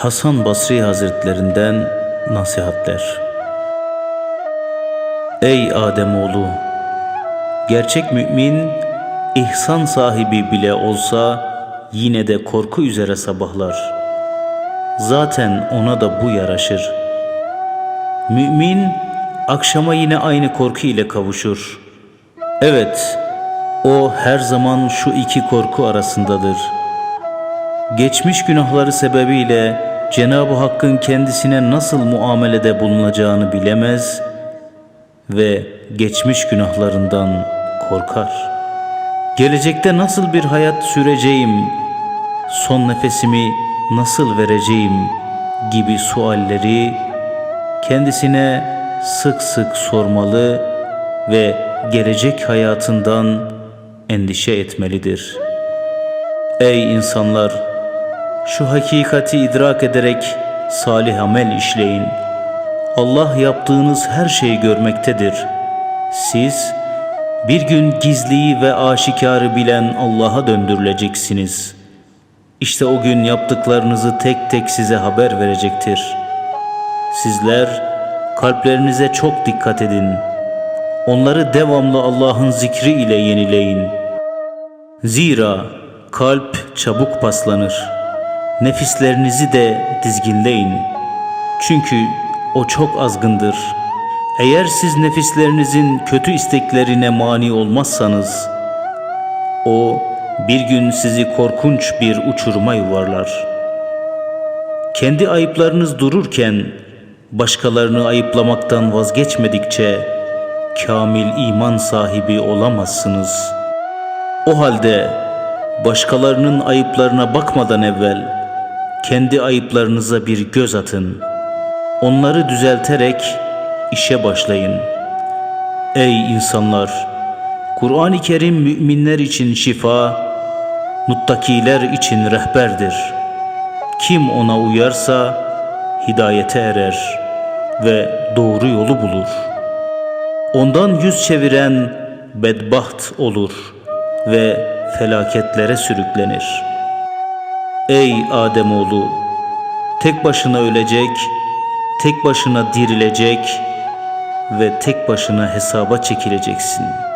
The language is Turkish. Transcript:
Hasan Basri Hazretlerinden nasihatler. Ey Ademoğlu! Gerçek mümin ihsan sahibi bile olsa yine de korku üzere sabahlar. Zaten ona da bu yaraşır. Mümin akşama yine aynı korku ile kavuşur. Evet, o her zaman şu iki korku arasındadır. Geçmiş günahları sebebiyle Cenab-ı Hakk'ın kendisine nasıl muamelede bulunacağını bilemez ve geçmiş günahlarından korkar. Gelecekte nasıl bir hayat süreceğim, son nefesimi nasıl vereceğim gibi sualleri kendisine sık sık sormalı ve gelecek hayatından endişe etmelidir. Ey insanlar! Şu hakikati idrak ederek salih amel işleyin. Allah yaptığınız her şeyi görmektedir. Siz bir gün gizliyi ve aşikarı bilen Allah'a döndürüleceksiniz. İşte o gün yaptıklarınızı tek tek size haber verecektir. Sizler kalplerinize çok dikkat edin. Onları devamlı Allah'ın zikri ile yenileyin. Zira kalp çabuk paslanır. Nefislerinizi de dizginleyin. Çünkü o çok azgındır. Eğer siz nefislerinizin kötü isteklerine mani olmazsanız, o bir gün sizi korkunç bir uçuruma yuvarlar. Kendi ayıplarınız dururken, başkalarını ayıplamaktan vazgeçmedikçe, kamil iman sahibi olamazsınız. O halde başkalarının ayıplarına bakmadan evvel kendi ayıplarınıza bir göz atın. Onları düzelterek işe başlayın. Ey insanlar! Kur'an-ı Kerim müminler için şifa, muttakiler için rehberdir. Kim ona uyarsa hidayete erer ve doğru yolu bulur. Ondan yüz çeviren bedbaht olur ve felaketlere sürüklenir. Ey Ademoğlu! Tek başına ölecek, tek başına dirilecek ve tek başına hesaba çekileceksin.''